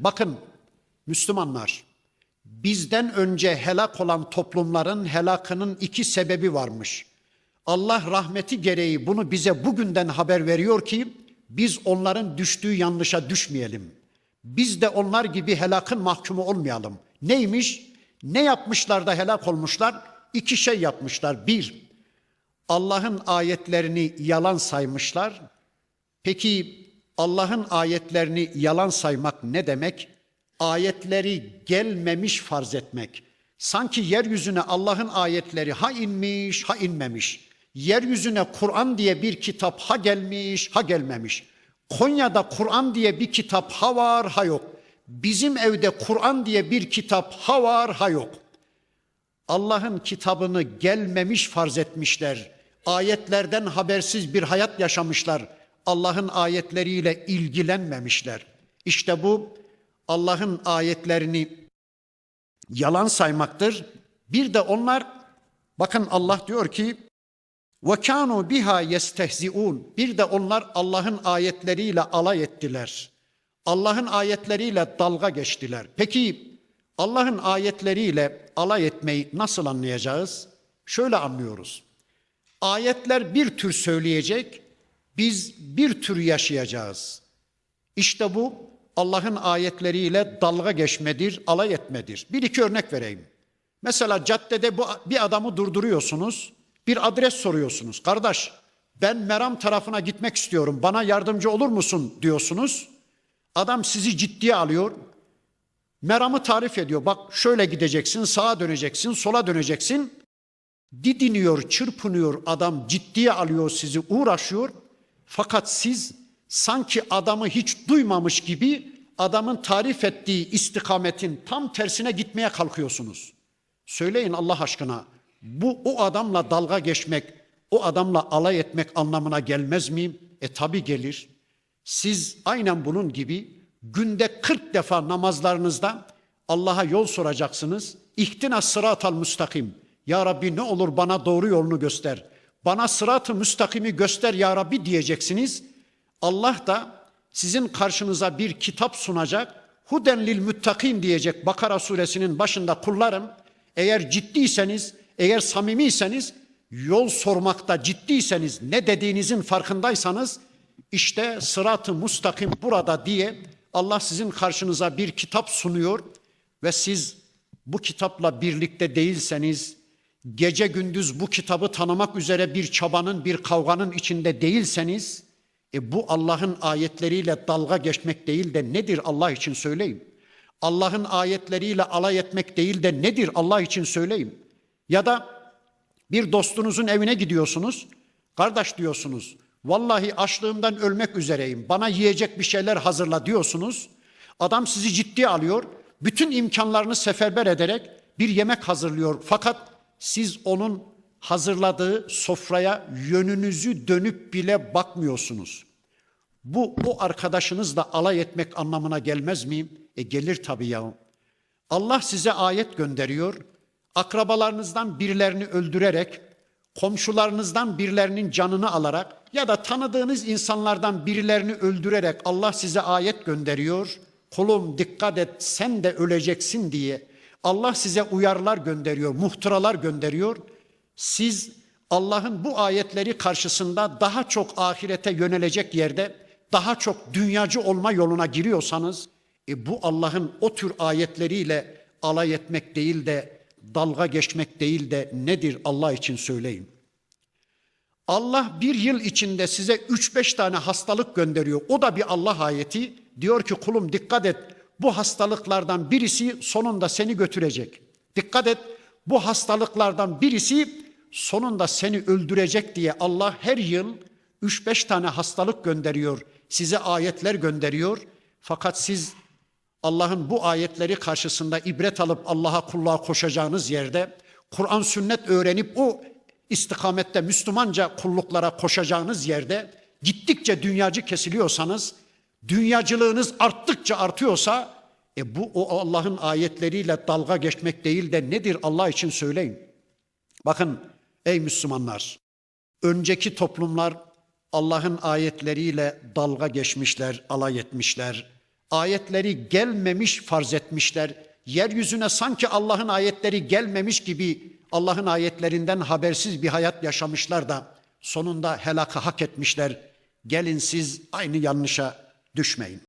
Bakın Müslümanlar, bizden önce helak olan toplumların helakının iki sebebi varmış. Allah rahmeti gereği bunu bize bugünden haber veriyor ki biz onların düştüğü yanlışa düşmeyelim. Biz de onlar gibi helakın mahkumu olmayalım. Neymiş? Ne yapmışlar da helak olmuşlar? İki şey yapmışlar. Bir, Allah'ın ayetlerini yalan saymışlar. Peki Allah'ın ayetlerini yalan saymak ne demek? Ayetleri gelmemiş farz etmek. Sanki yeryüzüne Allah'ın ayetleri ha inmiş ha inmemiş. Yeryüzüne Kur'an diye bir kitap ha gelmiş ha gelmemiş. Konya'da Kur'an diye bir kitap ha var ha yok. Bizim evde Kur'an diye bir kitap ha var ha yok. Allah'ın kitabını gelmemiş farz etmişler. Ayetlerden habersiz bir hayat yaşamışlar. Allah'ın ayetleriyle ilgilenmemişler. İşte bu Allah'ın ayetlerini yalan saymaktır. Bir de onlar bakın Allah diyor ki ve kanu biha yestehziun. Bir de onlar Allah'ın ayetleriyle alay ettiler. Allah'ın ayetleriyle dalga geçtiler. Peki Allah'ın ayetleriyle alay etmeyi nasıl anlayacağız? Şöyle anlıyoruz. Ayetler bir tür söyleyecek, biz bir tür yaşayacağız. İşte bu Allah'ın ayetleriyle dalga geçmedir, alay etmedir. Bir iki örnek vereyim. Mesela caddede bu bir adamı durduruyorsunuz, bir adres soruyorsunuz. Kardeş, ben Meram tarafına gitmek istiyorum. Bana yardımcı olur musun diyorsunuz. Adam sizi ciddiye alıyor. Meramı tarif ediyor. Bak şöyle gideceksin, sağa döneceksin, sola döneceksin. Didiniyor, çırpınıyor adam ciddiye alıyor sizi, uğraşıyor. Fakat siz sanki adamı hiç duymamış gibi adamın tarif ettiği istikametin tam tersine gitmeye kalkıyorsunuz. Söyleyin Allah aşkına bu o adamla dalga geçmek, o adamla alay etmek anlamına gelmez miyim? E tabi gelir. Siz aynen bunun gibi günde 40 defa namazlarınızda Allah'a yol soracaksınız. İhtina sıratal müstakim. Ya Rabbi ne olur bana doğru yolunu göster. Bana sıratı müstakimi göster ya Rabbi diyeceksiniz. Allah da sizin karşınıza bir kitap sunacak. Huden lil müttakin diyecek Bakara suresinin başında kullarım. Eğer ciddiyseniz, eğer samimiyseniz, yol sormakta ciddiyseniz, ne dediğinizin farkındaysanız işte sıratı müstakim burada diye Allah sizin karşınıza bir kitap sunuyor ve siz bu kitapla birlikte değilseniz, gece gündüz bu kitabı tanımak üzere bir çabanın, bir kavganın içinde değilseniz, e bu Allah'ın ayetleriyle dalga geçmek değil de nedir Allah için söyleyin. Allah'ın ayetleriyle alay etmek değil de nedir Allah için söyleyeyim. Ya da bir dostunuzun evine gidiyorsunuz, kardeş diyorsunuz, vallahi açlığımdan ölmek üzereyim, bana yiyecek bir şeyler hazırla diyorsunuz. Adam sizi ciddiye alıyor, bütün imkanlarını seferber ederek bir yemek hazırlıyor. Fakat siz onun hazırladığı sofraya yönünüzü dönüp bile bakmıyorsunuz. Bu o arkadaşınızla alay etmek anlamına gelmez miyim? E gelir tabii ya. Allah size ayet gönderiyor. Akrabalarınızdan birilerini öldürerek, komşularınızdan birilerinin canını alarak ya da tanıdığınız insanlardan birilerini öldürerek Allah size ayet gönderiyor. Kulum dikkat et sen de öleceksin diye Allah size uyarılar gönderiyor, muhtıralar gönderiyor. Siz Allah'ın bu ayetleri karşısında daha çok ahirete yönelecek yerde daha çok dünyacı olma yoluna giriyorsanız e bu Allah'ın o tür ayetleriyle alay etmek değil de dalga geçmek değil de nedir Allah için söyleyin. Allah bir yıl içinde size üç beş tane hastalık gönderiyor. O da bir Allah ayeti. Diyor ki kulum dikkat et bu hastalıklardan birisi sonunda seni götürecek. Dikkat et bu hastalıklardan birisi sonunda seni öldürecek diye Allah her yıl üç beş tane hastalık gönderiyor. Size ayetler gönderiyor. Fakat siz Allah'ın bu ayetleri karşısında ibret alıp Allah'a kulluğa koşacağınız yerde Kur'an sünnet öğrenip o istikamette Müslümanca kulluklara koşacağınız yerde gittikçe dünyacı kesiliyorsanız, dünyacılığınız arttıkça artıyorsa e bu o Allah'ın ayetleriyle dalga geçmek değil de nedir Allah için söyleyin. Bakın ey Müslümanlar, önceki toplumlar Allah'ın ayetleriyle dalga geçmişler, alay etmişler. ayetleri gelmemiş farz etmişler. Yeryüzüne sanki Allah'ın ayetleri gelmemiş gibi Allah'ın ayetlerinden habersiz bir hayat yaşamışlar da sonunda helaka hak etmişler. Gelin siz aynı yanlışa düşmeyin.